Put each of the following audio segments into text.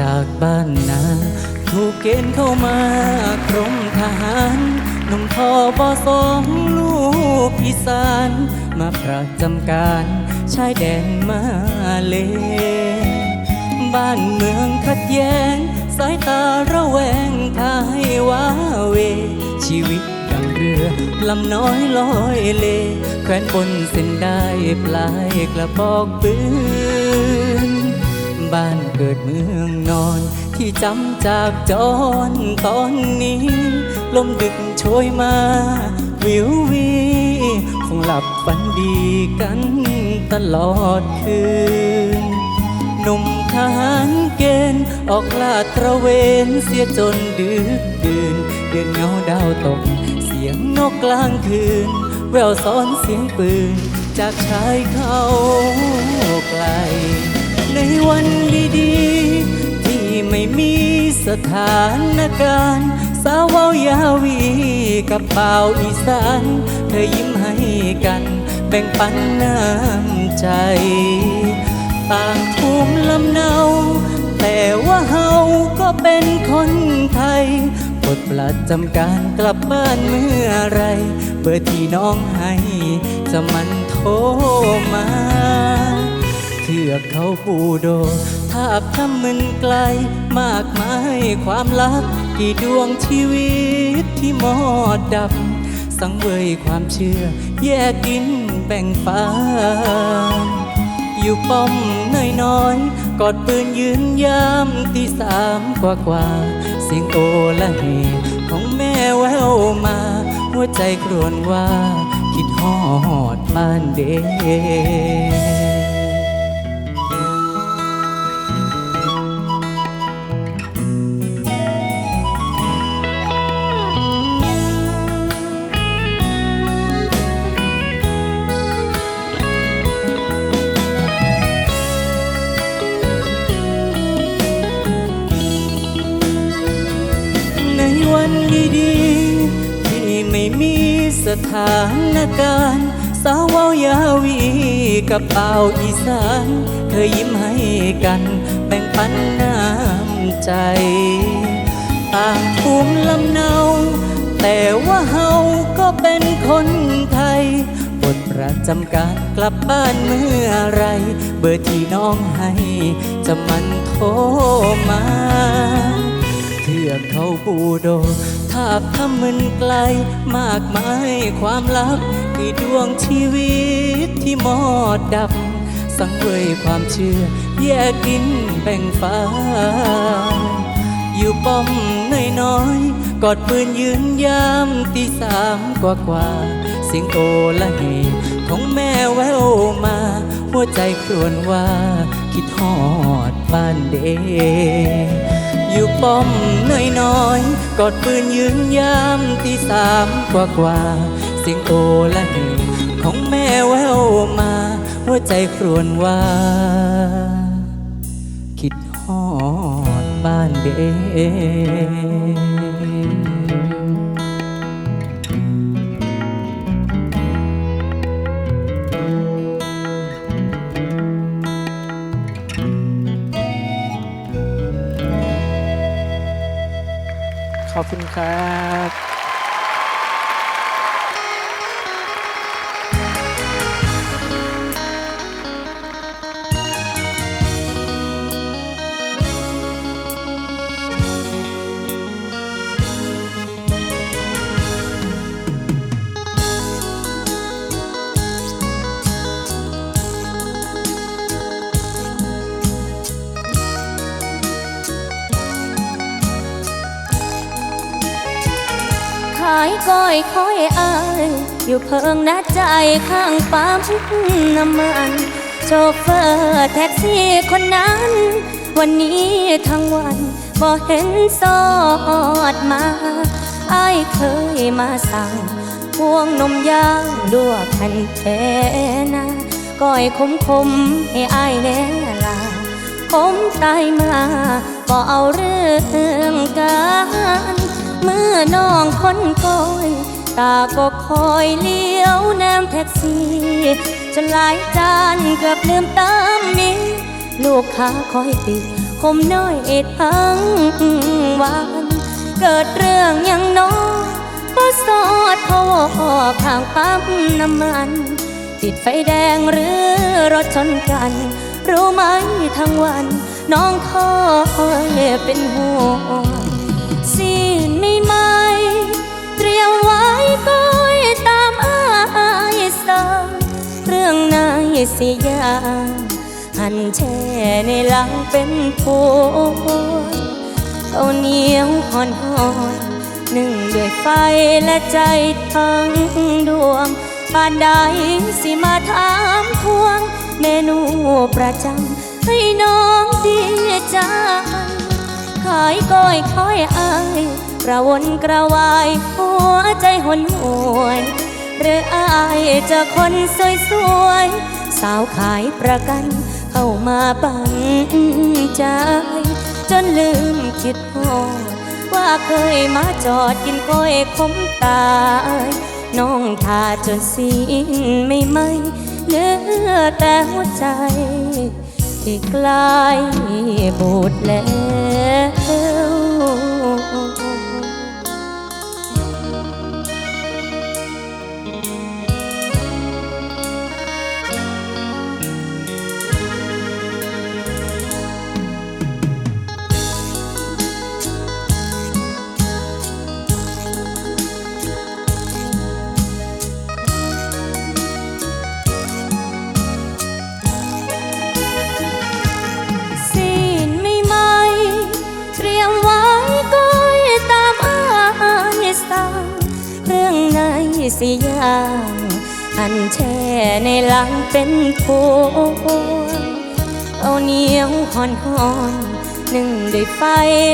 จากบ้านนาถูกเกณฑ์เข้ามากรมทหารหนุ่มทอบอสองลูกอีสาน มาประจำการชายแดนมาเล บ้านเมืองขัดแย้ง สายตาระแวงทายว้าเว ชีวิตดังเรือลำน้อยลอยเล แขวนบนเส้นได้ปลายกระบอกปืนบ้าน เกิดเมืองนอนที่จำจากจรตอนนี้ ลมดึกโชยมา วิววีคงหลับฝันดีกันตลอดคืนหนุ่มทหารเกณฑ์ออกลาดตระเวนเสียจนดึกดื่นเดือนเงาดาวตก เสียงนกกลางคืน แววซ้อนเสียงปืน จากชายเขาไกล ในวันดีๆ ที่ไม่มีสถานการณ์ สาวเว้ายาวีกับเป่าอีสาน เธอยิ้มให้กัน แบ่งปันน้ำใจ ต่างภูมิลำเนา แต่ว่าเฮาก็เป็นคนไทยปลดประจำการกลับบ้านเมื่อไร เบอร์ที่น้องให้ จะมันโทรมา ทือกเขาปูโดทาบทำมึนไกล มากมายความลับกี่ดวงชีวิตที่มอดดับ สังเวยความเชื่อ แยกกินแบ่งปันอยู่ป้อมน้อยๆกอดปืนยืนยามตีสามกว่ากว่า เสียงโอละเหของแม่แววมา หัวใจครวญว่า คิดฮอดบ้านเด็ใสถานการณ์สาวเว้ายาวีกับเป่าอีสานเธอยิ้มให้กันแบ่งปันน้ำใจต่างภูมิลำเนา แต่ว่าเฮาก็เป็นคนไทยบทประจำการกลับบ้านเมื่อไร เบอร์ที่น้องให้ จะมันโทรมา เทือกเขาปูโดาบทำมึนไกล มากมายความลับกี่ดวงชีวิตที่มอดดับ สังเวยความเชื่อ แยกกินแบ่งฟ้า อยู่ป้อมน้อยๆกอดปืนยืนยามตีสามกว่ากว่าเสียงโอละเหของแม่แววมา หัวใจครวญว่า คิดฮอดบ้านเด อยู่ป้อมน้อยๆกอดปืนยืนยามที่สามกว่ากว่าๆเสียงโอละเหของแม่แววมา หัวใจครวญว่า คิดฮอดบ้านเด ขอบคุณครับายก้อยคอยอาย อยู่เพิงนัดใจข้างปั๊มน้ำมัน โชเฟอร์แท็กซี่คนนั้น วันนี้ทั้งวันบ่เห็นสอดมาอายเคยมาสั่งพวงนมย่างลวกพันแทนะก้อยคมคมให้อายแน่ลาผมตายมาก็เอาเรื่องกัน อน้องคนก้อยตาก็คอยเลี้ยวแนมแท็กซี่ จนหลายจานเกือบลืมตามนี้ ลูกค้าคอยปีคมน้อยเอ็ดทั้งวัน เกิดเรื่องย่างน้อยก็สอดพอข้างปั๊มน้ำมัน ติดไฟแดงหรือรถชนกัน รู้ไหมทั้งวัน น้องคอยเป็นห่วงสิ้น ไม่ไหมเตรียมไว้ก้อยตามอายสั่งเรื่องนายสิยางหันแช่ในหลังเป็นพวงเอาเหนียวหอนหอนหนึ่งด้วยไฟและใจทั้งดวงปานใดสิมาถามทวง เมนูประจำให้น้องดีใจขายก้อยคอยอาย ระวนกระวายหัวใจหนหวนหรืออายเจะคนสวยสวยสาวขายประกัน เข้ามาปั่นใจ จนลืมคิดพอดว่าเคยมาจอดกินก้อยคมตายน้องทาจนสิ้นไม่ไหมเหลือแต่หัวใจ ที่ใกล้บูดแล้ว สิยางหันแช่ในหลังเป็นพวงเอาเหนียวหอนหอนหนึ่งด้วยไฟ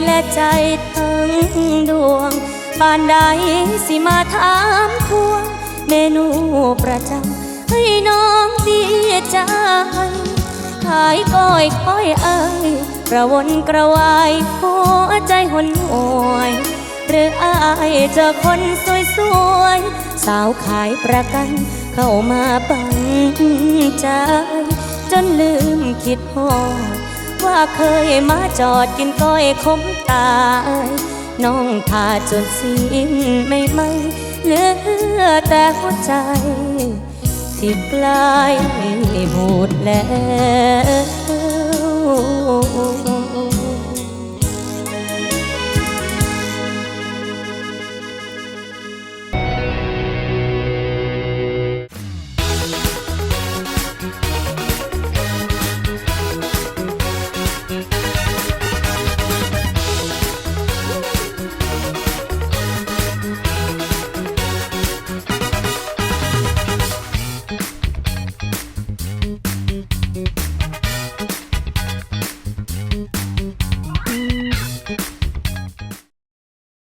และใจทั้งดวงปานใดสิมาถามทวงเมนูประจำให้น้องดีใจขายก้อยคอยเอ้ยกระวนกระวายหัวใจหนหวยหรืออายเจอคนสวยสวยๆ สาวขายประกัน เข้ามาปันใจ จนลืมคิดพอด ว่าเคยมาจอดกินก้อยคมตาย น้องทาจนสิ้นไม่ไหมเหลือแต่หัวใจ ที่กล้บูดแล้ว